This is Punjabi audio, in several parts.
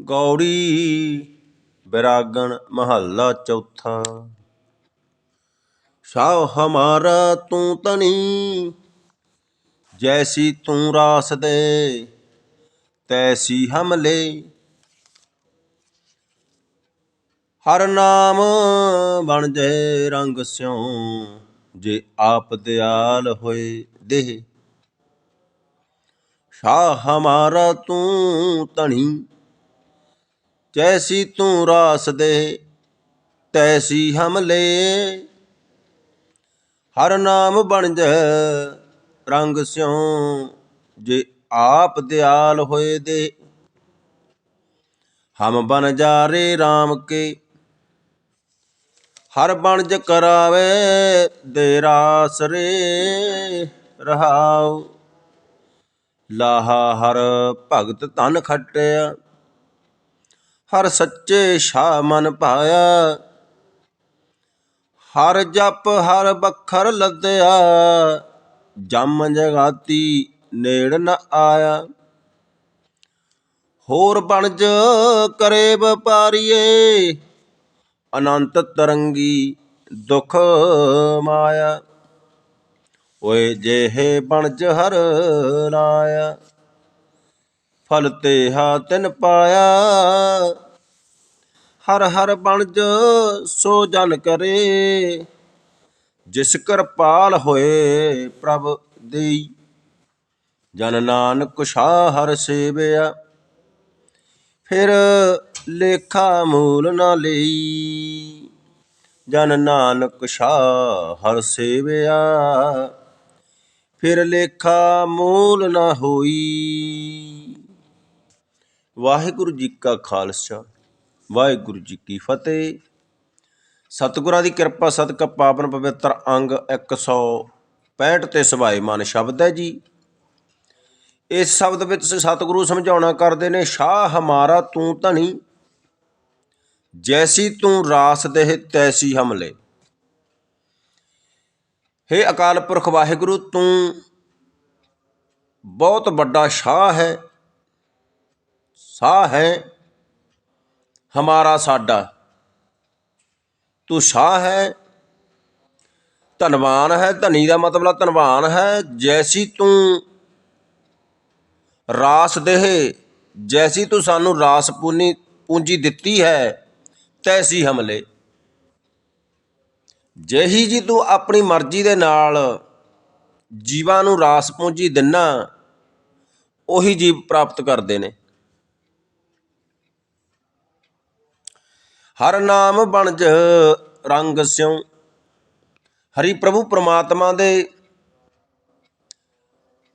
ਗੌੜੀ ਬਿਰਾਗਣ ਮਹੱਲਾ ਚੌਥਾ। ਸ਼ਾਹ ਹਮਾਰਾ ਤੂੰ ਤਣੀ ਜੈਸੀ ਤੂੰ ਰਾਸ ਦੇ, ਤੈਸੀ ਹਮਲੇ। ਹਰ ਨਾਮ ਬਣ ਜੇ ਰੰਗ ਸਿਉ, ਜੇ ਆਪ ਦਿਆਲ ਹੋਏ ਦੇਹ। ਸ਼ਾਹ ਹਮਾਰਾ ਤੂੰ ਧਣੀ ਜੈਸੀ ਤੂੰ ਰਾਸ ਦੇ, ਤੈਸੀ ਹਮਲੇ ਹਰ ਨਾਮ ਬਣ ਜੈ ਰੰਗ ਸਿਉ, ਜੇ ਆਪ ਦਿਆਲ ਹੋਏ ਦੇ। ਹਮ ਬਨ ਜਾਰੇ RAM ਕੇ, ਹਰ ਬਣਜ ਕਰਾਵੇ ਦੇ ਰਾਸ ਰੇ। ਰਹਾਉ, ਲਾਹਾ ਹਰ ਭਗਤ ਧਨ ਖਟਿਆ। ਹਰ ਸੱਚੇ ਸ਼ਾਹ ਮਨ ਪਾਇਆ। ਹਰ ਜਪ ਹਰ ਬਖਰ ਲੱਦਿਆ। ਜਮ ਜਗਾਤੀ ਨੇੜ ਨ ਆਇਆ। ਹੋਰ ਬਣਜ ਕਰੇ ਵਪਾਰੀਏ ਅਨੰਤ ਤਰੰਗੀ ਦੁਖ ਮਾਇਆ। ਓਏ ਜਿਹੇ ਬਣਜ ਹਰ ਲਾਇਆ। ਫਲ ਤੇ ਹਾ ਤਿਨ ਪਾਇਆ। ਹਰ ਹਰ ਬਣਜ ਸੋ ਜਨ ਕਰੇ। ਜਿਸ ਕਿਰਪਾਲ ਹੋਏ ਪ੍ਰਭ ਦੇਈ। ਜਨ ਨਾਨਕ ਸ਼ਾਹ ਹਰ ਸੇਵਿਆ। ਫਿਰ ਲੇਖਾ ਮੂਲ ਨਾ ਲਈ। ਜਨ ਨਾਨਕ ਸ਼ਾਹ ਹਰ ਸੇਵਿਆ। ਫਿਰ ਲੇਖਾ ਮੂਲ ਨਾ ਹੋਈ। ਵਾਹਿਗੁਰੂ ਜੀ ਕਾ ਖਾਲਸਾ। ਵਾਹਿਗੁਰੂ ਜੀ ਕੀ ਫਤਿਹ। ਸਤਿਗੁਰਾਂ ਦੀ ਕਿਰਪਾ ਸਦਕਾ ਪਾਵਨ ਪਵਿੱਤਰ ਅੰਗ 165 ਤੇ ਸਵਾਈਮਾਨ ਸ਼ਬਦ ਹੈ ਜੀ। ਇਸ ਸ਼ਬਦ ਵਿੱਚ ਸਤਿਗੁਰੂ ਸਮਝਾਉਣਾ ਕਰਦੇ ਨੇ, ਸ਼ਾਹ ਹਮਾਰਾ ਤੂੰ ਧਣੀ, ਜੈਸੀ ਤੂੰ ਰਾਸ ਦੇਹ, ਤੈਸੀ ਹਮਲੇ। ਹੇ ਅਕਾਲ ਪੁਰਖ ਵਾਹਿਗੁਰੂ, ਤੂੰ ਬਹੁਤ ਵੱਡਾ ਸ਼ਾਹ ਹੈ, ਸਾਹ ਹੈ ਹਮਾਰਾ ਸਾਡਾ ਤੂੰ ਸ਼ਾਹ ਹੈ ਧਨਵਾਨ ਹੈ ਧਨੀ ਦਾ ਮਤਲਬ ਧਨਵਾਨ ਹੈ ਜੈਸੀ ਤੂੰ ਰਾਸ ਦੇਹ ਜੈਸੀ ਤੂੰ ਸਾਨੂੰ ਰਾਸ ਪੂਨੀ ਪੂੰਜੀ ਦਿੱਤੀ ਹੈ ਤੈਸੀ ਹਮਲੇ ਜਿਹੀ ਜੀ ਤੂੰ ਆਪਣੀ ਮਰਜ਼ੀ ਦੇ ਨਾਲ ਜੀਵਾਂ ਨੂੰ ਰਾਸ ਪੂੰਜੀ ਦਿੰਨਾ ਉਹੀ ਜੀਵ ਪ੍ਰਾਪਤ ਕਰਦੇ ਨੇ ਹਰ ਨਾਮ ਬਣਜ ਰੰਗ ਸਿਉ। ਹਰੀ ਪ੍ਰਭੂ ਪ੍ਰਮਾਤਮਾ ਦੇ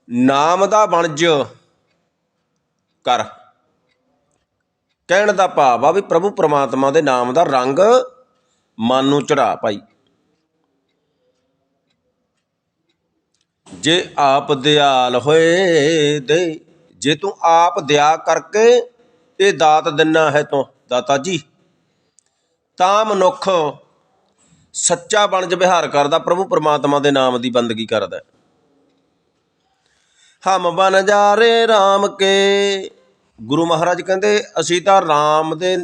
ਨਾਮ ਦਾ ਬਣਜ ਕਰ। ਕਹਿਣ ਦਾ ਭਾਵ ਆ ਵੀ ਪ੍ਰਭੂ ਪ੍ਰਮਾਤਮਾ ਦੇ ਨਾਮ ਦਾ ਰੰਗ ਮਨ ਨੂੰ ਚੜਾ ਭਾਈ ਜੇ ਆਪ ਦਿਆਲ ਹੋਏ ਦੇ ਜੇ ਤੂੰ ਆਪ ਦਿਆ ਕਰਕੇ ਇਹ ਦਾਤ ਦਿਨਾ ਹੈ ਤੂੰ। ਦਾਤਾ ਜੀ ਤਾਂ ਮਨੁੱਖ ਸੱਚਾ ਬਣਜ ਵਿਹਾਰ ਕਰਦਾ, ਪ੍ਰਭੂ ਪਰਮਾਤਮਾ ਦੇ ਨਾਮ ਦੀ ਬੰਦਗੀ ਕਰਦਾ ਹਮ ਬਨ ਜਾਰੇ RAM ਕੇ। ਗੁਰੂ ਮਹਾਰਾਜ ਕਹਿੰਦੇ, ਅਸੀਂ ਤਾਂ RAM ਦੇ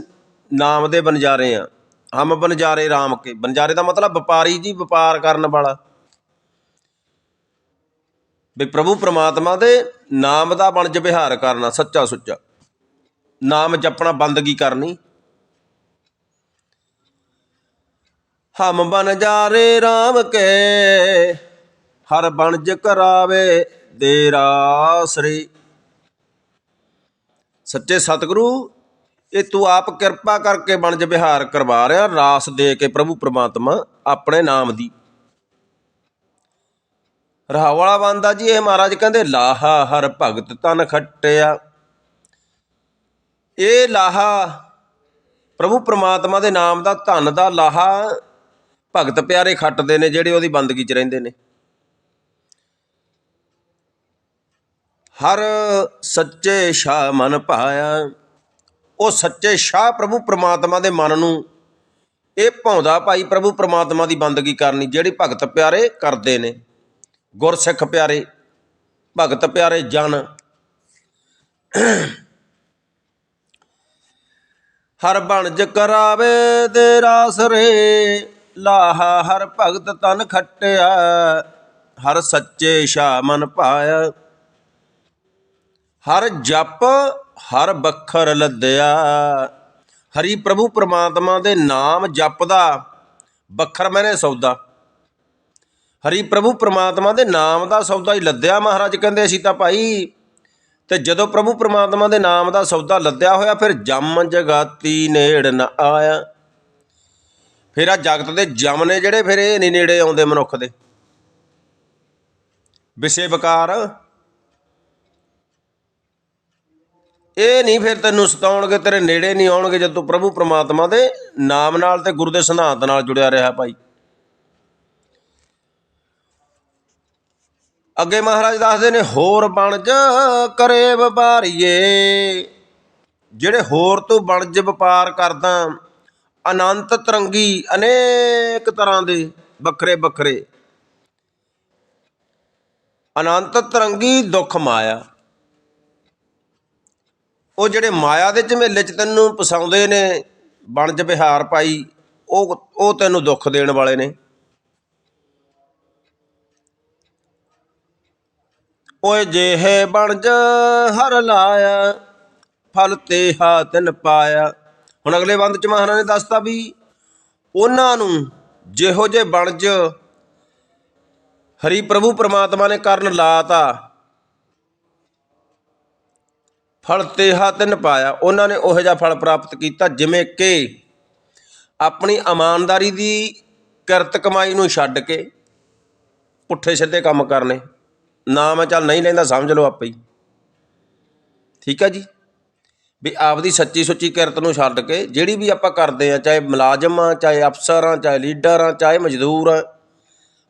ਨਾਮ ਦੇ ਬਨਜਾਰੇ ਆ ਹਮ ਬਨਜਾਰੇ RAM ਕੇ। ਬਨਜਾਰੇ ਦਾ ਮਤਲਬ ਵਪਾਰੀ ਜੀ, ਵਪਾਰ ਕਰਨ ਵਾਲਾ। ਵੀ ਪ੍ਰਭੂ ਪ੍ਰਮਾਤਮਾ ਦੇ ਨਾਮ ਦਾ ਬਣਜ ਵਿਹਾਰ ਕਰਨਾ, ਸੱਚਾ ਸੁੱਚਾ। ਨਾਮ ਜਪਣਾ, ਬੰਦਗੀ ਕਰਨੀ। ਹਮ ਬਨ ਜਾਰੇ RAM ਕੇ, ਹਰ ਬਣਜ ਕਰਾਵੇ ਦੇ ਰਾਸਰੀ ਸੱਚੇ ਸਤਿਗੁਰੂ, ਇਹ ਤੂੰ ਆਪ ਕਿਰਪਾ ਕਰਕੇ ਬਣਜ ਵਿਹਾਰ ਕਰਵਾ ਰਿਹਾ ਰਾਸ ਦੇ ਕੇ ਪ੍ਰਭੂ ਪ੍ਰਮਾਤਮਾ ਆਪਣੇ ਨਾਮ ਦੀ। ਰਹਾਵਾਲਾ ਬੰਦਾ ਜੀ, ਇਹ ਮਹਾਰਾਜ ਕਹਿੰਦੇ, ਲਾਹਾ ਹਰ ਭਗਤ ਤਨ ਖੱਟਿਆ। ਇਹ ਲਾਹਾ ਪ੍ਰਭੂ ਪ੍ਰਮਾਤਮਾ ਦੇ ਨਾਮ ਦਾ ਧਨ ਦਾ ਲਾਹਾ ਭਗਤ ਪਿਆਰੇ ਖੱਟਦੇ ਨੇ ਜਿਹੜੇ ਉਹਦੀ ਬੰਦਗੀ 'ਚ ਰਹਿੰਦੇ ਨੇ। ਹਰ ਸੱਚੇ ਸ਼ਾਹ ਮਨ ਭਾਇਆ, ਉਹ ਸੱਚੇ ਸ਼ਾਹ ਪ੍ਰਭੂ ਪ੍ਰਮਾਤਮਾ ਦੇ ਮਨ ਨੂੰ ਇਹ ਭਾਉਂਦਾ ਭਾਈ ਪ੍ਰਭੂ ਪ੍ਰਮਾਤਮਾ ਦੀ ਬੰਦਗੀ ਕਰਨੀ, ਜਿਹੜੀ ਭਗਤ ਪਿਆਰੇ ਕਰਦੇ ਨੇ। ਗੁਰਸਿੱਖ ਪਿਆਰੇ, ਭਗਤ ਪਿਆਰੇ ਜਨ। ਹਰ ਬਣਜ ਕਰਾਵੇ ਦੇ ਰਾਸ ਲਾਹਾ ਹਰ ਭਗਤ ਤਨ ਖੱਟਿਆ, ਹਰ ਸੱਚੇ ਸ਼ਾ ਮਨ ਪਾਇਆ। ਹਰ ਜਪ, ਹਰ ਬਖਰ ਲੱਦਿਆ। ਹਰੀ ਪ੍ਰਭੂ ਪ੍ਰਮਾਤਮਾ ਦੇ ਨਾਮ ਜਪਦਾ, ਬਖਰ ਮੈਨੇ ਸੌਦਾ। ਹਰੀ ਪ੍ਰਭੂ ਪ੍ਰਮਾਤਮਾ ਦੇ ਨਾਮ ਦਾ ਸੌਦਾ ਹੀ ਲੱਦਿਆ ਮਹਾਰਾਜ ਕਹਿੰਦੇ ਅਸੀਂ ਤਾਂ ਭਾਈ। ਤੇ ਜਦੋਂ ਪ੍ਰਭੂ ਪ੍ਰਮਾਤਮਾ ਦੇ ਨਾਮ ਦਾ ਸੌਦਾ ਲੱਦਿਆ ਹੋਇਆ, ਫਿਰ ਜਮ ਜਗਾਤੀ ਨੇੜ ਨ ਆਇਆ। ਫਿਰ ਆ ਜਗਤ ਦੇ ਜਮ ਨੇ ਜਿਹੜੇ, ਫਿਰ ਇਹ ਨਹੀਂ ਨੇੜੇ ਆਉਂਦੇ ਮਨੁੱਖ ਦੇ। ਵਿਸੇ ਵਿਕਾਰ। ਇਹ ਨਹੀਂ ਫਿਰ ਤੈਨੂੰ ਸਤਾਉਣਗੇ, ਤੇਰੇ ਨੇੜੇ ਨਹੀਂ ਆਉਣਗੇ ਜਦ ਤੂੰ ਪ੍ਰਭੂ ਪ੍ਰਮਾਤਮਾ ਦੇ ਨਾਮ ਨਾਲ ਤੇ ਗੁਰੂ ਦੇ ਸਿਧਾਂਤ ਨਾਲ ਜੁੜਿਆ ਰਿਹਾ ਭਾਈ। ਅੱਗੇ ਮਹਾਰਾਜ ਦੱਸਦੇ ਨੇ, ਹੋਰ ਬਣਜ ਕਰੇ ਵਪਾਰੀਏ। ਜਿਹੜੇ ਹੋਰ ਤੂੰ ਬਣਜ ਵਪਾਰ ਕਰਦਾ ਅਨੰਤ ਤਰੰਗੀ ਅਨੇਕ ਤਰ੍ਹਾਂ ਦੇ ਵੱਖਰੇ ਵੱਖਰੇ। ਅਨੰਤ ਤਰੰਗੀ ਦੁੱਖ ਮਾਇਆ। ਉਹ ਜਿਹੜੇ ਮਾਇਆ ਦੇ ਝਮੇਲੇ 'ਚ ਤੈਨੂੰ ਪਸਾਉਂਦੇ ਨੇ ਬਣਜ ਵਿਹਾਰ ਪਾਈ, ਉਹ ਉਹ ਤੈਨੂੰ ਦੁੱਖ ਦੇਣ ਵਾਲੇ ਨੇ। ਓਏ ਜਿਹੇ ਬਣਜ ਹਰ ਲਾਇਆ, ਫਲ ਤੇ ਹਾਤਨ ਪਾਇਆ। ਹੁਣ ਅਗਲੇ ਬੰਦ ਚ ਮਹਾਰਾਜ ਨੇ ਦੱਸਤਾ ਵੀ ਉਹਨਾਂ ਨੂੰ ਜਿਹੋ ਜੇ ਬਣਜ ਹਰੀ ਪ੍ਰਭੂ ਪਰਮਾਤਮਾ ਨੇ ਕਰਨ ਲਾਤਾ, ਫਲ ਤੇਹਾ ਤਿੰਨ ਪਾਇਆ, ਉਹਨਾਂ ਨੇ ਉਹੋ ਜਿਹਾ ਫਲ ਪ੍ਰਾਪਤ ਕੀਤਾ ਜਿਵੇਂ ਕਿ ਆਪਣੀ ਇਮਾਨਦਾਰੀ ਦੀ ਕਿਰਤ ਕਮਾਈ ਨੂੰ ਛੱਡ ਕੇ ਪੁੱਠੇ ਸਿੱਧੇ ਕੰਮ ਕਰਨੇ। ਨਾ ਮੈਂ ਚੱਲ ਨਹੀਂ ਲੈਂਦਾ, ਸਮਝ ਲਓ ਆਪੇ ਹੀ। ਠੀਕ ਹੈ ਜੀ? ਵੀ ਆਪਦੀ ਸੱਚੀ ਸੁੱਚੀ ਕਿਰਤ ਨੂੰ ਛੱਡ ਕੇ ਜਿਹੜੀ ਵੀ ਆਪਾਂ ਕਰਦੇ ਆ ਚਾਹੇ ਮੁਲਾਜ਼ਮ ਆ ਚਾਹੇ ਅਫਸਰ ਆ ਚਾਹੇ ਲੀਡਰ ਆ ਚਾਹੇ ਮਜ਼ਦੂਰ ਆ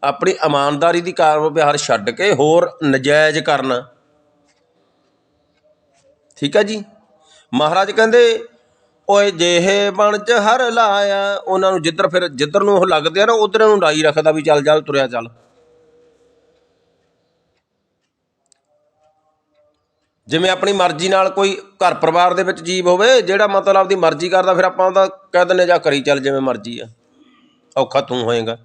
ਆਪਣੀ ਇਮਾਨਦਾਰੀ ਦੀ ਕਾਰ ਵਿਵਹਾਰ ਛੱਡ ਕੇ ਹੋਰ ਨਜਾਇਜ਼ ਕਰਨਾ। ਠੀਕ ਹੈ ਜੀ? ਮਹਾਰਾਜ ਕਹਿੰਦੇ, ਓਏ ਜਿਹੇ ਬਣ ਚ ਹਰ ਲਾਇਆ, ਉਹਨਾਂ ਨੂੰ ਜਿੱਧਰ ਫਿਰ ਜਿੱਧਰ ਨੂੰ ਉਹ ਲੱਗਦੇ ਆ ਨਾ, ਉਧਰ ਨੂੰ ਡਾਈ ਰੱਖਦਾ ਵੀ ਚੱਲ ਚੱਲ, ਤੁਰਿਆ ਚੱਲ। ਜਿਵੇਂ ਆਪਣੀ ਮਰਜ਼ੀ ਨਾਲ ਕੋਈ ਘਰ ਪਰਿਵਾਰ ਦੇ ਵਿੱਚ ਜੀਵ ਹੋਵੇ, ਜਿਹੜਾ ਮਤਲਬ ਆਪਦੀ ਮਰਜ਼ੀ ਕਰਦਾ, ਫਿਰ ਆਪਾਂ ਉਹਦਾ ਕਹਿ ਦਿੰਦੇ ਜਾਂ ਕਰੀ ਚੱਲ ਜਿਵੇਂ ਮਰਜ਼ੀ ਆ। ਔਖਾ ਤੂੰ ਹੋਏਗਾ।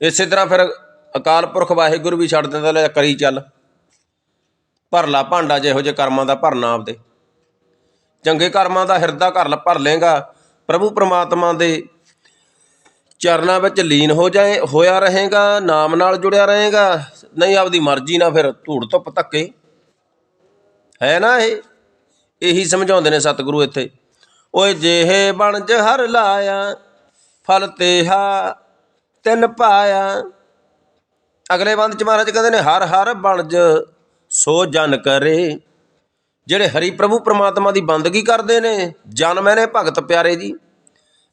ਇਸੇ ਤਰ੍ਹਾਂ ਫਿਰ ਅਕਾਲ ਪੁਰਖ ਵਾਹਿਗੁਰੂ ਵੀ ਛੱਡ ਦਿੰਦਾ, ਲੈ ਕਰੀ ਚੱਲ। ਭਰ ਲਾ ਭਾਂਡਾ ਜਿਹੋ ਜੇ ਕਰਮਾਂ ਦਾ ਭਰਨਾ ਆਪਦੇ। ਚੰਗੇ ਕਰਮਾਂ ਦਾ ਹਿਰਦਾ ਘਰ ਭਰ ਲੇਗਾ ਪ੍ਰਭੂ ਪ੍ਰਮਾਤਮਾ ਦੇ ਚਰਨਾਂ ਵਿੱਚ ਲੀਨ ਹੋ ਜਾਏ, ਹੋਇਆ ਰਹੇਗਾ, ਨਾਮ ਨਾਲ ਜੁੜਿਆ ਰਹੇਗਾ। ਨਹੀਂ ਆਪਦੀ ਮਰਜ਼ੀ ਨਾਲ ਫਿਰ ਧੂੜ ਧੁੱਪ ਧੱਕੇ। ਹੈ ਨਾ ਇਹ? ਇਹੀ ਸਮਝਾਉਂਦੇ ਨੇ ਸਤਿਗੁਰੂ ਇੱਥੇ। ਓਏ ਜਿਹੇ ਬਣਜ ਹਰ ਲਾਇਆ, ਫਲ ਤੇਹਾ ਤਿੰਨ ਪਾਇਆ। ਅਗਲੇ ਬੰਦ ਚ ਮਹਾਰਾਜ ਕਹਿੰਦੇ ਨੇ, ਹਰ ਹਰ ਬਣਜ ਸੋ ਜਨ ਕਰੇ। ਜਿਹੜੇ ਹਰੀ ਪ੍ਰਭੂ ਪ੍ਰਮਾਤਮਾ ਦੀ ਬੰਦਗੀ ਕਰਦੇ ਨੇ ਜਨ ਨੇ ਭਗਤ ਪਿਆਰੇ ਜੀ।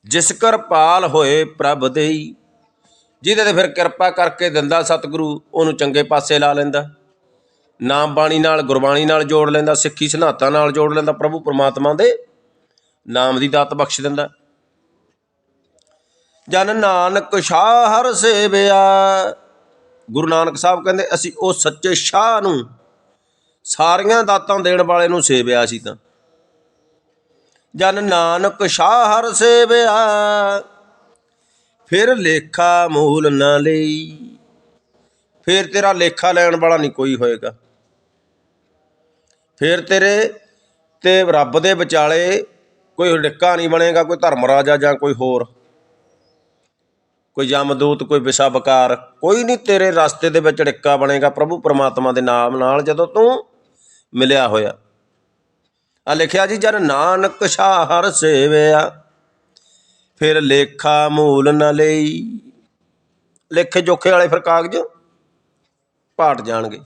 ਜਿਸ ਕਿਰਪਾਲ ਹੋਏ ਪ੍ਰਭ ਦੇਈ। ਜਿਹਦੇ ਤੇ ਫਿਰ ਕਿਰਪਾ ਕਰਕੇ ਦਿੰਦਾ ਸਤਿਗੁਰੂ, ਉਹਨੂੰ ਚੰਗੇ ਪਾਸੇ ਲਾ ਲੈਂਦਾ। ਨਾਮ ਬਾਣੀ ਨਾਲ, ਗੁਰਬਾਣੀ ਨਾਲ ਜੋੜ ਲੈਂਦਾ, ਸਿੱਖੀ ਸਿਧਾਂਤਾਂ ਨਾਲ ਜੋੜ ਲੈਂਦਾ, ਪ੍ਰਭੂ ਪਰਮਾਤਮਾ ਦੇ ਨਾਮ ਦੀ ਦਾਤ ਬਖਸ਼ ਦਿੰਦਾ। ਜਨ ਨਾਨਕ ਸ਼ਾਹ ਹਰ ਸੇਵਿਆ। ਗੁਰੂ ਨਾਨਕ ਸਾਹਿਬ ਕਹਿੰਦੇ, ਅਸੀਂ ਉਹ ਸੱਚੇ ਸ਼ਾਹ ਨੂੰ ਸਾਰੀਆਂ ਦਾਤਾਂ ਦੇਣ ਵਾਲੇ ਨੂੰ ਸੇਵਿਆ ਸੀ ਤਾਂ। ਜਨ ਨਾਨਕ ਸ਼ਾਹ ਹਰ ਸੇਵਿਆ, ਫਿਰ ਲੇਖਾ ਮੂਲ ਨਾ ਲਈ। ਫਿਰ ਤੇਰਾ ਲੇਖਾ ਲੈਣ ਵਾਲਾ ਨਹੀਂ ਕੋਈ ਹੋਏਗਾ। ਫੇਰ ਤੇਰੇ ਤੇ ਰੱਬ ਦੇ ਵਿਚਾਲੇ ਕੋਈ ਡਿੱਕਾ ਨਹੀਂ ਬਣੇਗਾ, ਕੋਈ ਧਰਮ ਰਾਜਾ ਜਾਂ ਕੋਈ ਹੋਰ। ਕੋਈ ਜਮਦੂਤ ਕੋਈ ਵਿਸ਼ਾਵਕਾਰ, ਕੋਈ ਨਹੀਂ ਤੇਰੇ ਰਸਤੇ ਦੇ ਵਿੱਚ ਡਿੱਕਾ ਬਣੇਗਾ ਪ੍ਰਭੂ ਪਰਮਾਤਮਾ ਦੇ ਨਾਮ ਨਾਲ ਜਦੋਂ ਤੂੰ ਮਿਲਿਆ ਹੋਇਆ। ਆ ਲਿਖਿਆ ਜੀ, ਜਨ ਨਾਨਕ ਸ਼ਾਹ ਹਰ ਸੇਵਿਆ, ਫਿਰ ਲੇਖਾ ਮੂਲ ਨ ਲਈ। ਲੇਖੇ ਜੋਖੇ ਵਾਲੇ ਫਿਰ ਕਾਗਜ਼। ਪਾਟ ਜਾਣਗੇ।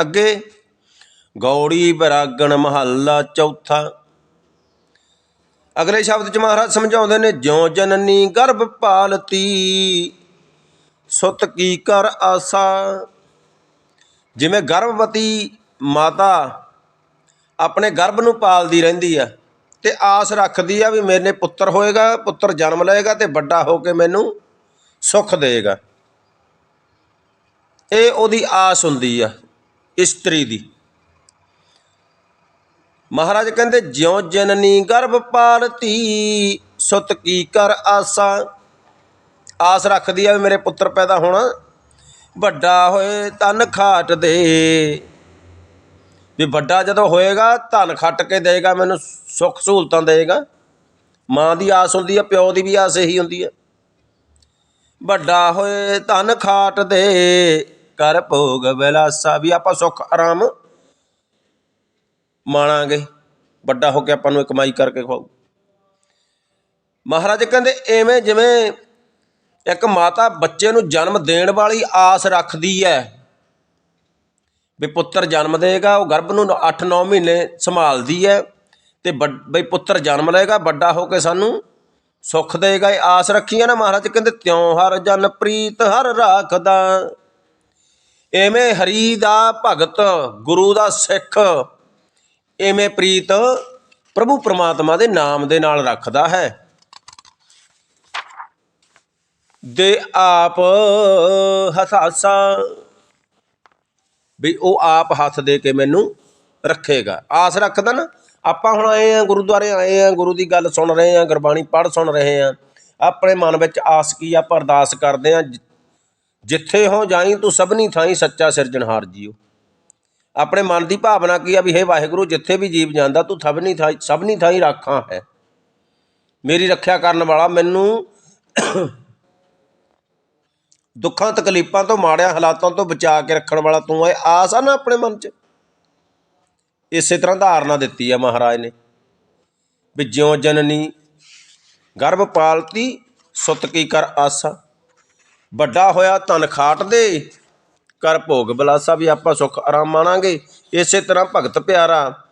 ਅੱਗੇ, ਗੌੜੀ ਬਰਾਗਣ ਮਹੱਲਾ ਚੌਥਾ। ਅਗਲੇ ਸ਼ਬਦ ਚ ਮਹਾਰਾਜ ਸਮਝਾਉਂਦੇ ਨੇ, ਜਿਉ ਜਨਨੀ ਗਰਭ ਪਾਲਤੀ, ਸੁਤ ਕੀ ਕਰ ਆਸਾ। ਜਿਵੇਂ ਗਰਭਵਤੀ ਮਾਤਾ ਆਪਣੇ ਗਰਭ ਨੂੰ ਪਾਲਦੀ ਰਹਿੰਦੀ ਆ ਤੇ ਆਸ ਰੱਖਦੀ ਆ ਵੀ ਮੇਰੇ ਪੁੱਤਰ ਹੋਏਗਾ, ਪੁੱਤਰ ਜਨਮ ਲਏਗਾ ਤੇ ਵੱਡਾ ਹੋ ਕੇ ਮੈਨੂੰ ਸੁੱਖ ਦੇਗਾ। ਇਹ ਉਹਦੀ ਆਸ ਹੁੰਦੀ ਆ, ਇਸਤਰੀ ਦੀ। ਮਹਾਰਾਜ ਕਹਿੰਦੇ, ਜਿਉ ਜਨਨੀ ਗਰਭ ਪਾਲਤੀ, ਸੁਤ ਕੀ ਕਰ ਆਸਾ? ਆਸ ਰੱਖਦੀ ਆ ਵੀ ਮੇਰੇ ਪੁੱਤਰ ਪੈਦਾ ਹੋਣਾ। ਵੱਡਾ ਹੋਏ ਤਨ ਖਾਟ ਦੇ। ਵੀ ਵੱਡਾ ਜਦੋਂ ਹੋਏਗਾ, ਧਨ ਖੱਟ ਕੇ ਦੇਗਾ, ਮੈਨੂੰ ਸੁੱਖ ਸਹੂਲਤਾਂ ਦੇਗਾ। ਮਾਂ ਦੀ ਆਸ ਹੁੰਦੀ ਆ, ਪਿਓ ਦੀ ਵੀ ਆਸ ਇਹੀ ਹੁੰਦੀ ਆ। ਵੱਡਾ ਹੋਏ ਧਨ ਖਾਟ ਦੇ। ਕਰ ਭੋਗ ਵਿਲਾਸਾ ਵੀ ਆਪਾਂ ਸੁੱਖ, ਆਰਾਮ ਮਾਣਾਂਗੇ। ਵੱਡਾ ਹੋ ਕੇ ਆਪਾਂ ਨੂੰ ਕਮਾਈ ਕਰਕੇ ਖਵਾਉ ਮਹਾਰਾਜ ਕਹਿੰਦੇ, ਐਵੇਂ ਜਿਵੇਂ ਇੱਕ ਮਾਤਾ ਬੱਚੇ ਨੂੰ ਜਨਮ ਦੇਣ ਵਾਲੀ ਆਸ ਰੱਖਦੀ ਹੈ ਵੀ ਪੁੱਤਰ ਜਨਮ ਦੇਗਾ, ਉਹ ਗਰਭ ਨੂੰ 8-9 ਮਹੀਨੇ ਸੰਭਾਲਦੀ ਹੈ ਤੇ ਬਈ ਪੁੱਤਰ ਜਨਮ ਲਏਗਾ, ਵੱਡਾ ਹੋ ਕੇ ਸਾਨੂੰ ਸੁੱਖ ਦੇਗਾ, ਇਹ ਆਸ ਰੱਖੀ ਹੈ ਨਾ ਮਹਾਰਾਜ? ਕਹਿੰਦੇ, ਤਿਉ ਹਰ ਜਨ ਪ੍ਰੀਤ ਹਰ ਰਾਖਦਾ ਐਵੇਂ ਹਰੀ ਦਾ ਭਗਤ, ਗੁਰੂ ਦਾ ਸਿੱਖ, ਐਵੇਂ ਪ੍ਰੀਤ ਪ੍ਰਭੂ ਪ੍ਰਮਾਤਮਾ ਦੇ ਨਾਮ ਦੇ ਨਾਲ ਰੱਖਦਾ ਹੈ। ਦੇ ਆਪ ਹਸਾਸਾ ਵੀ ਉਹ ਆਪ ਹੱਥ ਦੇ ਕੇ ਮੈਨੂੰ ਰੱਖੇਗਾ। ਆਸ ਰੱਖਦਾ ਨਾ, ਆਪਾਂ ਹੁਣ ਆਏ ਆ, ਗੁਰਦੁਆਰੇ ਆਏ ਆ, ਗੁਰੂ ਦੀ ਗੱਲ ਸੁਣ ਰਹੇ ਆ, ਗੁਰਬਾਣੀ ਪੜ੍ਹ ਸੁਣ ਰਹੇ ਆ। ਆਪਣੇ ਮਨ ਵਿੱਚ ਆਸ ਕੀ ਆ, ਆਪਾਂ ਅਰਦਾਸ ਕਰਦੇ ਆ ਜਿੱਥੇ ਹੋ ਜਾਈ ਤੂੰ ਸਭਨੀ ਥਾਈ ਸੱਚਾ ਸਿਰਜਣਹਾਰ ਜੀਓ। ਆਪਣੇ ਮਨ ਦੀ ਭਾਵਨਾ ਕੀ ਆ ਵੀ ਹੇ ਵਾਹਿਗੁਰੂ, ਜਿੱਥੇ ਵੀ ਜੀਵ ਜਾਂਦਾ, ਤੂੰ ਸਭਨੀ ਥਾਈ ਸਭਨੀ ਥਾਈ ਰਾਖਾਂ ਹੈ। ਮੇਰੀ ਰੱਖਿਆ ਕਰਨ ਵਾਲਾ ਮੈਨੂੰ ਦੁੱਖਾਂ, ਤਕਲੀਫਾਂ ਤੋਂ, ਮਾੜਿਆਂ ਹਾਲਾਤਾਂ ਤੋਂ ਬਚਾ ਕੇ ਰੱਖਣ ਵਾਲਾ ਤੂੰ ਹੈ। ਆਸ ਆ ਨਾ ਆਪਣੇ ਮਨ 'ਚ? ਇਸੇ ਤਰ੍ਹਾਂ ਧਾਰਨਾ ਦਿੱਤੀ ਆ ਮਹਾਰਾਜ ਨੇ ਵੀ ਜਿਉ ਜਨਨੀ ਗਰਭ ਪਾਲਤੀ, ਸੁਤ ਕੀ ਕਰ ਆਸਾ। ਵੱਡਾ ਹੋਇਆ ਤਨ ਖਾਟ ਦੇ। ਕਰ ਭੋਗ ਬਲਾਸਾ ਵੀ ਆਪਾਂ ਸੁੱਖ ਆਰਾਮ ਮਾਣਾਂਗੇ। ਇਸੇ ਤਰ੍ਹਾਂ ਭਗਤ ਪਿਆਰਾ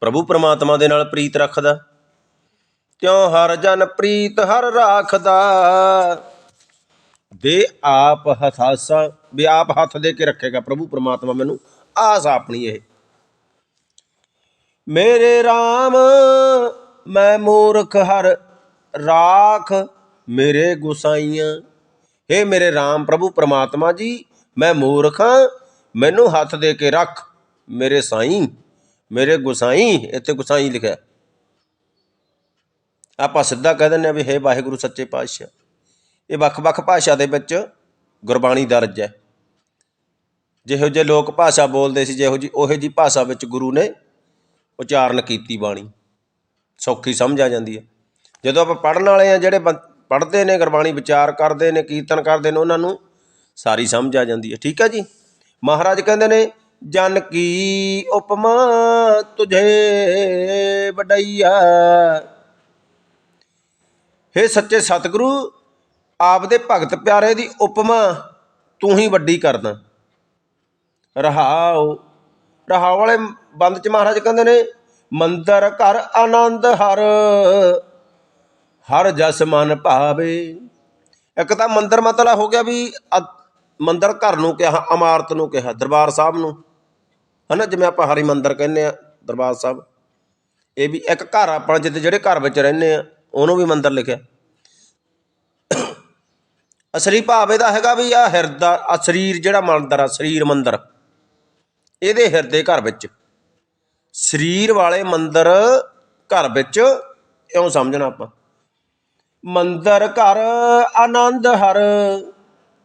ਪ੍ਰਭੂ ਪਰਮਾਤਮਾ ਦੇ ਨਾਲ ਪ੍ਰੀਤ ਰੱਖਦਾ। ਕਿਉਂ ਹਰ ਜਨ ਪ੍ਰੀਤ ਹਰ ਰਾਖਦਾ? ਦੇ ਆਪ ਹਥਾਸਾ ਵੀ ਆਪ ਹੱਥ ਦੇ ਕੇ ਰੱਖੇਗਾ ਪ੍ਰਭੂ ਪਰਮਾਤਮਾ ਮੈਨੂੰ। ਆਸ ਆਪਣੀ ਇਹ। ਮੇਰੇ RAM ਮੈਂ ਮੂਰਖ ਹਰ ਰਾਖ। ਮੇਰੇ ਗੁਸਾਈਆਂ हे ਮੇਰੇ RAM ਪ੍ਰਭੂ ਪਰਮਾਤਮਾ ਜੀ, ਮੈਂ ਮੂਰਖ ਹਾਂ। ਮੈਨੂੰ ਹੱਥ ਦੇ ਕੇ ਰੱਖ। ਮੇਰੇ ਸਾਈਂ, ਮੇਰੇ ਗੁਸਾਈ, ਇੱਥੇ ਗੁਸਾਈ ਲਿਖਿਆ। ਆਪਾਂ ਸਿੱਧਾ ਕਹਿ ਦਿੰਦੇ ਆ ਵੀ ਹੇ ਵਾਹਿਗੁਰੂ ਸੱਚੇ ਪਾਤਸ਼ਾਹ। ਇਹ ਵੱਖ-ਵੱਖ ਭਾਸ਼ਾ ਦੇ ਵਿੱਚ ਗੁਰਬਾਣੀ ਦਰਜ ਹੈ। ਜਿਹੋ ਜਿਹੇ ਲੋਕ ਭਾਸ਼ਾ ਬੋਲਦੇ ਸੀ, ਜਿਹੋ ਜੀ ਉਹੋ ਜੀ ਭਾਸ਼ਾ ਵਿੱਚ ਗੁਰੂ ਨੇ ਉਚਾਰਨ ਕੀਤੀ ਬਾਣੀ। ਸੌਖੀ ਸਮਝ ਆ ਜਾਂਦੀ ਹੈ। ਜਦੋਂ ਆਪਾਂ ਪੜਨ ਵਾਲੇ ਆ ਜਿਹੜੇ ਪੜ੍ਹਦੇ ਨੇ, ਗੁਰਬਾਣੀ ਵਿਚਾਰ ਕਰਦੇ ਨੇ, ਕੀਰਤਨ ਕਰਦੇ ਨੇ, ਉਹਨਾਂ ਨੂੰ ਸਾਰੀ ਸਮਝ ਆ ਜਾਂਦੀ ਹੈ। ਠੀਕ ਹੈ ਜੀ? ਮਹਾਰਾਜ ਕਹਿੰਦੇ ਨੇ, ਜਨ ਕੀ ਉਪਮਾ ਤੁਝੇ ਵਡਈਆ। ਹੇ ਸੱਚੇ ਸਤਿਗੁਰੂ, ਆਪਦੇ ਭਗਤ ਪਿਆਰੇ ਦੀ ਉਪਮਾ ਤੂੰ ਹੀ ਵੱਡੀ ਕਰਦਾ। ਰਹਾਉ ਰਹਾਉ ਵਾਲੇ ਬੰਦ ਚ ਮਹਾਰਾਜ ਕਹਿੰਦੇ ਨੇ, ਮੰਦਰ ਘਰ ਆਨੰਦ ਹਰ। ਹਰ ਜਸ ਮਨ ਭਾਵੇ। ਇੱਕ ਤਾਂ ਮੰਦਰ ਮਤਲਬ ਹੋ ਗਿਆ ਵੀ ਅ- ਮੰਦਰ ਘਰ ਨੂੰ ਕਿਹਾ, ਇਮਾਰਤ ਨੂੰ ਕਿਹਾ, ਦਰਬਾਰ ਸਾਹਿਬ ਨੂੰ। ਹਨਾ, ਜਿਵੇਂ ਆਪਾਂ ਹਰੀ ਮੰਦਰ ਕਹਿੰਦੇ ਆ ਦਰਬਾਰ ਸਾਹਿਬ। ਇਹ ਵੀ ਇੱਕ ਘਰ ਆਪਾਂ ਜਿੱਥੇ ਜਿਹੜੇ ਘਰ ਵਿੱਚ ਰਹਿੰਦੇ ਆ ਉਹਨੂੰ ਵੀ ਮੰਦਰ ਲਿਖਿਆ। ਅਸਲੀ ਭਾਵ ਇਹਦਾ ਹੈਗਾ ਵੀ ਆ ਹਿਰਦਾ ਆ ਸਰੀਰ ਜਿਹੜਾ ਮੰਦਰ ਆ, ਸਰੀਰ ਮੰਦਰ। ਇਹਦੇ ਹਿਰਦੇ ਘਰ ਵਿੱਚ। ਸਰੀਰ ਵਾਲੇ ਮੰਦਰ ਘਰ ਵਿੱਚ, ਇਉਂ ਸਮਝਣਾ ਆਪਾਂ। ਮੰਦਰ ਘਰ ਆਨੰਦ ਹਰ।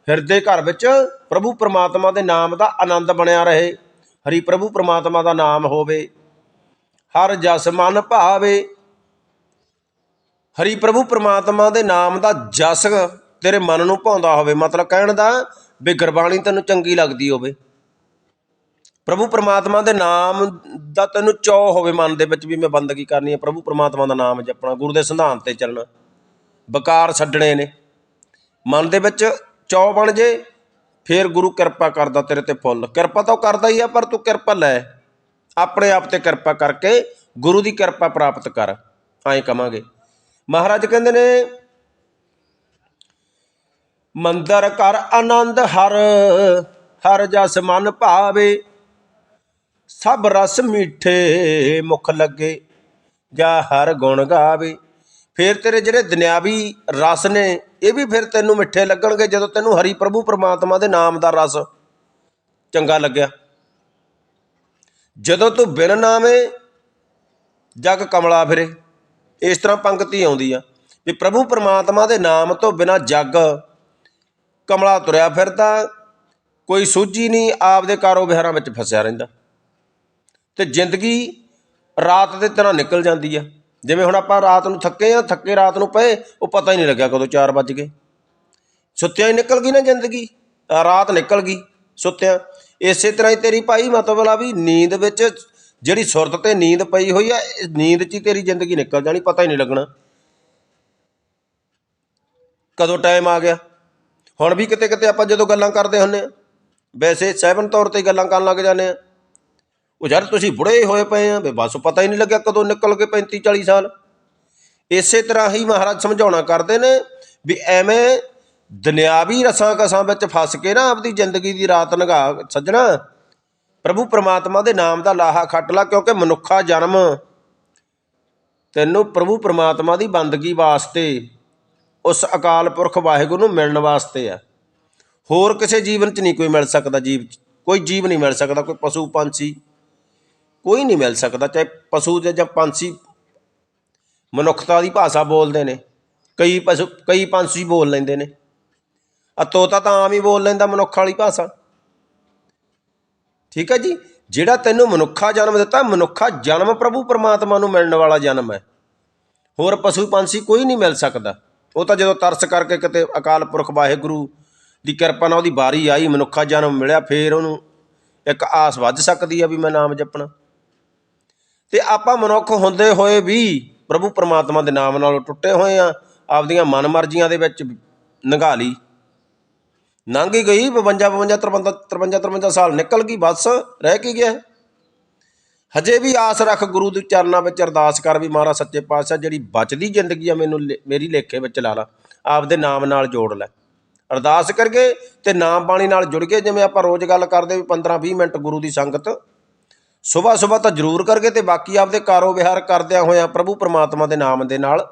ਹਿਰਦੇ ਘਰ ਵਿੱਚ ਪ੍ਰਭੂ ਪ੍ਰਮਾਤਮਾ ਦੇ ਨਾਮ ਦਾ ਆਨੰਦ ਬਣਿਆ ਰਹੇ। ਹਰੀ ਪ੍ਰਭੂ ਪ੍ਰਮਾਤਮਾ ਦਾ ਨਾਮ ਹੋਵੇ। ਹਰ ਜਸ ਮਨ ਭਾਵੇ। ਹਰੀ ਪ੍ਰਭੂ ਪ੍ਰਮਾਤਮਾ ਦੇ ਨਾਮ ਦਾ ਜਸ ਤੇਰੇ ਮਨ ਨੂੰ ਭਾਉਂਦਾ ਹੋਵੇ। ਮਤਲਬ ਕਹਿਣ ਦਾ ਵੀ ਗੁਰਬਾਣੀ ਤੈਨੂੰ ਚੰਗੀ ਲੱਗਦੀ ਹੋਵੇ। ਪ੍ਰਭੂ ਪ੍ਰਮਾਤਮਾ ਦੇ ਨਾਮ ਦਾ ਤੈਨੂੰ ਚਾਅ ਹੋਵੇ ਮਨ ਦੇ ਵਿੱਚ ਵੀ ਮੈਂ ਬੰਦਗੀ ਕਰਨੀ ਹੈ। ਪ੍ਰਭੂ ਪ੍ਰਮਾਤਮਾ ਦਾ ਨਾਮ ਜਪਣਾ, ਗੁਰੂ ਦੇ ਸਿਧਾਂਤ ਤੇ ਚੱਲਣਾ। ਬਕਾਰ ਛੱਡਣੇ ਨੇ। ਮਨ ਦੇ ਵਿੱਚ ਚਾਅ ਬਣ ਜੇ, ਫੇਰ ਗੁਰੂ ਕਿਰਪਾ ਕਰਦਾ ਤੇਰੇ ਤੇ ਫੁੱਲ। ਕਿਰਪਾ ਤਾਂ ਉਹ ਕਰਦਾ ਹੀ ਆ, ਪਰ ਤੂੰ ਕਿਰਪਾ ਲੈ। ਆਪਣੇ ਆਪ ਤੇ ਕਿਰਪਾ ਕਰਕੇ ਗੁਰੂ ਦੀ ਕਿਰਪਾ ਪ੍ਰਾਪਤ ਕਰ। ਐਂ ਕਵਾਂਗੇ। ਮਹਾਰਾਜ ਕਹਿੰਦੇ ਨੇ, ਮੰਦਰ ਕਰ ਆਨੰਦ ਹਰ ਹਰ ਜਸ ਮਨ ਭਾਵੇ। ਸਭ ਰਸ ਮੀਠੇ ਮੁਖ ਲੱਗੇ, ਜਾਂ ਹਰ ਗੁਣ ਗਾਵੇ। ਫਿਰ ਤੇਰੇ ਜਿਹੜੇ ਦੁਨਿਆਵੀ ਰਸ ਨੇ, ਇਹ ਵੀ ਫਿਰ ਤੈਨੂੰ ਮਿੱਠੇ ਲੱਗਣਗੇ ਜਦੋਂ ਤੈਨੂੰ ਹਰੀ ਪ੍ਰਭੂ ਪਰਮਾਤਮਾ ਦੇ ਨਾਮ ਦਾ ਰਸ ਚੰਗਾ ਲੱਗਿਆ। ਜਦੋਂ ਤੂੰ ਬਿਨ ਨਾਮੇ ਜਗ ਕਮਲਾ ਫਿਰੇ, ਇਸ ਤਰ੍ਹਾਂ ਪੰਕਤੀ ਆਉਂਦੀ ਆ ਵੀ ਪ੍ਰਭੂ ਪਰਮਾਤਮਾ ਦੇ ਨਾਮ ਤੋਂ ਬਿਨਾ ਜੱਗ ਕਮਲਾ ਤੁਰਿਆ ਫਿਰਦਾ, ਕੋਈ ਸੂਝੀ ਨਹੀਂ, ਆਪਦੇ ਕਾਰੋ ਵਿਹਾਰਾਂ ਵਿੱਚ ਫਸਿਆ ਰਹਿੰਦਾ। ਤੇ ਜ਼ਿੰਦਗੀ ਰਾਤ ਦੇ ਤਰ੍ਹਾਂ ਨਿਕਲ ਜਾਂਦੀ ਆ। ਜਿਵੇਂ ਹੁਣ ਆਪਾਂ ਰਾਤ ਨੂੰ ਥੱਕੇ ਆ, ਥੱਕੇ ਰਾਤ ਨੂੰ ਪਏ, ਉਹ ਪਤਾ ਹੀ ਨਹੀਂ ਲੱਗਿਆ ਕਦੋਂ 4 ਵੱਜ ਗਏ। ਸੁੱਤਿਆਂ ਹੀ ਨਿਕਲ ਗਈ ਨਾ ਜ਼ਿੰਦਗੀ ਰਾਤ ਨਿਕਲ ਗਈ ਸੁੱਤਿਆਂ। ਇਸੇ ਤਰ੍ਹਾਂ ਹੀ ਤੇਰੀ ਭਾਈ ਮਤਲਬ ਆ ਵੀ ਨੀਂਦ ਵਿੱਚ ਜਿਹੜੀ ਸੁਰਤ ਤੇ ਨੀਂਦ ਪਈ ਹੋਈ ਆ ਨੀਂਦ 'ਚ ਹੀ ਤੇਰੀ ਜ਼ਿੰਦਗੀ ਨਿਕਲ ਜਾਣੀ, ਪਤਾ ਹੀ ਨਹੀਂ ਲੱਗਣਾ। ਕਦੋਂ ਟਾਈਮ ਆ ਗਿਆ? ਹੁਣ ਵੀ ਕਿਤੇ ਕਿਤੇ ਆਪਾਂ ਜਦੋਂ ਗੱਲਾਂ ਕਰਦੇ ਹੁੰਨੇ ਆ, ਵੈਸੇ ਸਹਿਬਨ ਤੌਰ ਤੇ ਗੱਲਾਂ ਕਰਨ ਲੱਗ ਜਾਂਦੇ ਆ। ਉਹ ਯਾਰ ਤੁਸੀਂ ਬੁੜੇ ਹੋਏ ਪਏ ਆ, ਵੀ ਬਸ ਪਤਾ ਹੀ ਨਹੀਂ ਲੱਗਿਆ ਕਦੋਂ ਨਿਕਲ ਕੇ 35 40 ਸਾਲ। ਇਸੇ ਤਰ੍ਹਾਂ ਹੀ ਮਹਾਰਾਜ ਸਮਝਾਉਣਾ ਕਰਦੇ ਨੇ ਵੀ ਐਵੇਂ ਦੁਨਿਆਵੀ ਰਸਾਂ ਕਸਾਂ ਵਿੱਚ ਫਸ ਕੇ ਨਾ ਆਪਦੀ ਜ਼ਿੰਦਗੀ ਦੀ ਰਾਤ ਲੰਘਾ ਸੱਜਣਾ। ਪ੍ਰਭੂ ਪ੍ਰਮਾਤਮਾ ਦੇ ਨਾਮ ਦਾ ਲਾਹਾ ਖੱਟ ਲਾ, ਕਿਉਂਕਿ ਮਨੁੱਖਾ ਜਨਮ ਤੈਨੂੰ ਪ੍ਰਭੂ ਪ੍ਰਮਾਤਮਾ ਦੀ ਬੰਦਗੀ ਵਾਸਤੇ, ਉਸ ਅਕਾਲ ਪੁਰਖ ਵਾਹਿਗੁਰੂ ਨੂੰ ਮਿਲਣ ਵਾਸਤੇ ਆ। ਹੋਰ ਕਿਸੇ ਜੀਵਨ 'ਚ ਨਹੀਂ ਕੋਈ ਮਿਲ ਸਕਦਾ, ਜੀਵ 'ਚ ਕੋਈ ਜੀਵ ਨਹੀਂ ਮਿਲ ਸਕਦਾ, ਕੋਈ ਪਸ਼ੂ, ਪੰਛੀ। ਕੋਈ ਨਹੀਂ ਮਿਲ ਸਕਦਾ, ਚਾਹੇ ਪਸ਼ੂ ਜਾਂ ਜਾਂ ਪੰਛੀ। ਮਨੁੱਖਤਾ ਦੀ ਭਾਸ਼ਾ ਬੋਲਦੇ ਨੇ। ਕਈ ਪਸ਼ੂ, ਕਈ ਪੰਛੀ ਬੋਲ ਲੈਂਦੇ ਨੇ। ਆ ਤੋਤਾ ਤਾਂ ਆਮ ਹੀ ਬੋਲ ਲੈਂਦਾ, ਮਨੁੱਖ ਵਾਲੀ ਭਾਸ਼ਾ। ਠੀਕ ਹੈ ਜੀ? ਜਿਹੜਾ ਤੈਨੂੰ ਮਨੁੱਖਾ ਜਨਮ ਦਿੱਤਾ, ਮਨੁੱਖਾ ਜਨਮ ਪ੍ਰਭੂ ਪਰਮਾਤਮਾ ਨੂੰ ਮਿਲਣ ਵਾਲਾ ਜਨਮ ਹੈ। ਹੋਰ ਪਸ਼ੂ ਪੰਛੀ ਕੋਈ ਨਹੀਂ ਮਿਲ ਸਕਦਾ। ਉਹ ਤਾਂ ਜਦੋਂ ਤਰਸ ਕਰਕੇ ਕਿਤੇ ਅਕਾਲ ਪੁਰਖ ਵਾਹਿਗੁਰੂ ਦੀ ਕਿਰਪਾ ਨਾਲ ਉਹਦੀ ਵਾਰੀ ਆਈ, ਮਨੁੱਖਾ ਜਨਮ ਮਿਲਿਆ, ਫੇਰ ਉਹਨੂੰ ਇੱਕ ਆਸ ਵੱਜ ਸਕਦੀ ਆ ਵੀ ਮੈਂ ਨਾਮ ਜਪਣਾ। ਤੇ ਆਪਾਂ ਮਨੁੱਖ ਹੁੰਦੇ ਹੋਏ ਵੀ ਪ੍ਰਭੂ ਪਰਮਾਤਮਾ ਦੇ ਨਾਮ ਨਾਲ ਟੁੱਟੇ ਹੋਏ ਆ, ਆਪਦੀਆਂ ਮਨਮਰਜ਼ੀਆਂ ਦੇ ਵਿੱਚ ਨੰਗਾ ਲਈ। ਲੰਘ ਗਈ 52 52 53 53 53 ਸਾਲ ਨਿਕਲ ਗਈ, ਬਸ ਰਹਿ ਕੀ ਗਿਆ। ਹਜੇ ਵੀ ਆਸ ਰੱਖ ਗੁਰੂ ਦੇ ਚਰਨਾਂ ਵਿੱਚ ਅਰਦਾਸ ਕਰ ਵੀ ਮਹਾਰਾਜ ਸੱਚੇ ਪਾਤਸ਼ਾਹ ਜਿਹੜੀ ਬਚਦੀ ਜ਼ਿੰਦਗੀ ਆ, ਮੈਨੂੰ ਲੇ- ਮੇਰੀ ਲੇਖੇ ਵਿੱਚ ਲਾ ਲਾ, ਆਪਦੇ ਨਾਮ ਨਾਲ ਜੋੜ ਲੈ। ਅਰਦਾਸ ਕਰਕੇ ਤੇ ਨਾਮ ਬਾਣੀ ਨਾਲ ਜੁੜ ਕੇ ਜਿਵੇਂ ਆਪਾਂ ਰੋਜ਼ ਗੱਲ ਕਰਦੇ ਵੀ 15 20 ਮਿੰਟ ਗੁਰੂ ਦੀ ਸੰਗਤ ਸਵੇਰ ਸਵੇਰ ਤਾਂ ਜ਼ਰੂਰ ਕਰਕੇ ਅਤੇ ਬਾਕੀ ਆਪਦੇ ਕਾਰੋ ਵਿਹਾਰ ਕਰਦਿਆਂ ਹੋਇਆਂ ਪ੍ਰਭੂ ਪਰਮਾਤਮਾ ਦੇ ਨਾਮ ਦੇ ਨਾਲ